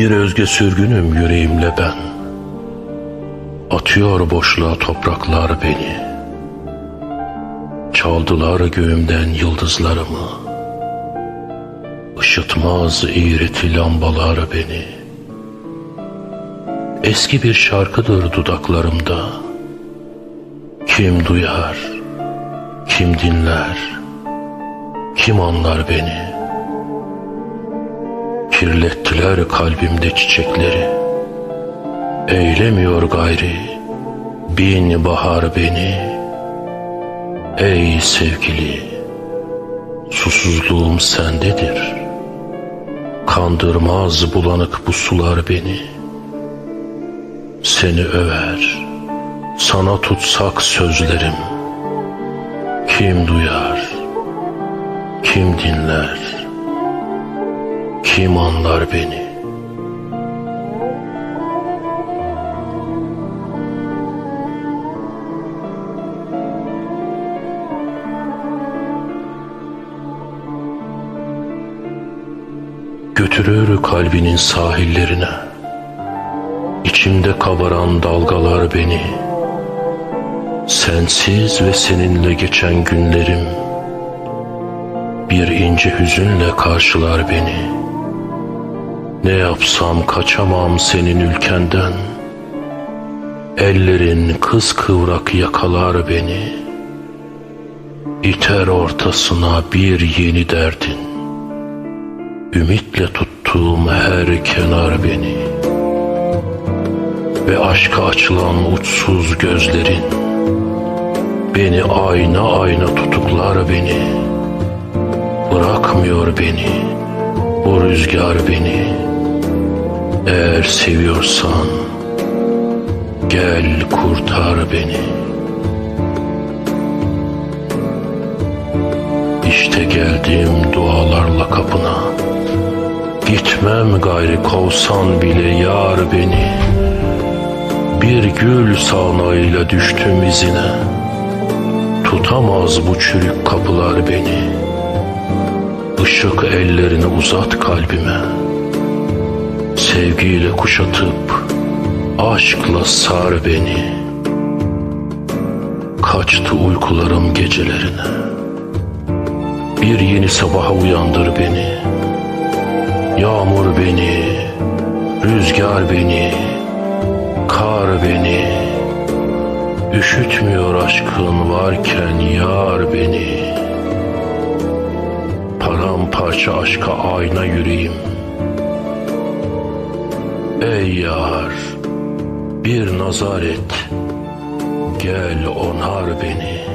Bir özge sürgünüm yüreğimle ben. Atıyor boşluğa topraklar beni. Çaldılar göğümden yıldızlarımı. Işıtmaz iğreti lambalar beni. Eski bir şarkıdır dudaklarımda. Kim duyar, kim dinler, kim anlar beni? Kirlettiler kalbimde çiçekleri. Eylemiyor gayri bin bahar beni. Ey sevgili, susuzluğum sendedir. Kandırmaz bulanık bu sular beni. Seni över, sana tutsak sözlerim. Kim duyar, kim dinler, kim anlar beni? Götürür kalbinin sahillerine. İçimde kabaran dalgalar beni. Sensiz ve seninle geçen günlerim Bir ince hüzünle karşılar beni Ne yapsam kaçamam senin ülkenden. Ellerin kız kıvrak yakalar beni. İter ortasına bir yeni derdin. Ümitle tuttuğum her kenar beni. Ve aşka açılan uçsuz gözlerin. Beni ayna ayna tutuklar beni. Bırakmıyor beni Bu rüzgar beni Eğer seviyorsan Gel kurtar beni. İşte geldim dualarla kapına. Gitmem gayri kovsan bile yar beni. Bir gül sağanağıyla düştüm izine. Tutamaz bu çürük kapılar beni. Işık ellerini uzat kalbime Sevgiyle kuşatıp Aşkla sar beni. Kaçtı uykularım gecelerine. Bir yeni sabaha uyandır beni. Yağmur beni Rüzgar beni Kar beni. Üşütmüyor aşkın varken yar beni. Paramparça aşka ayna yüreğim Ey yar bir nazar et. Gel onar beni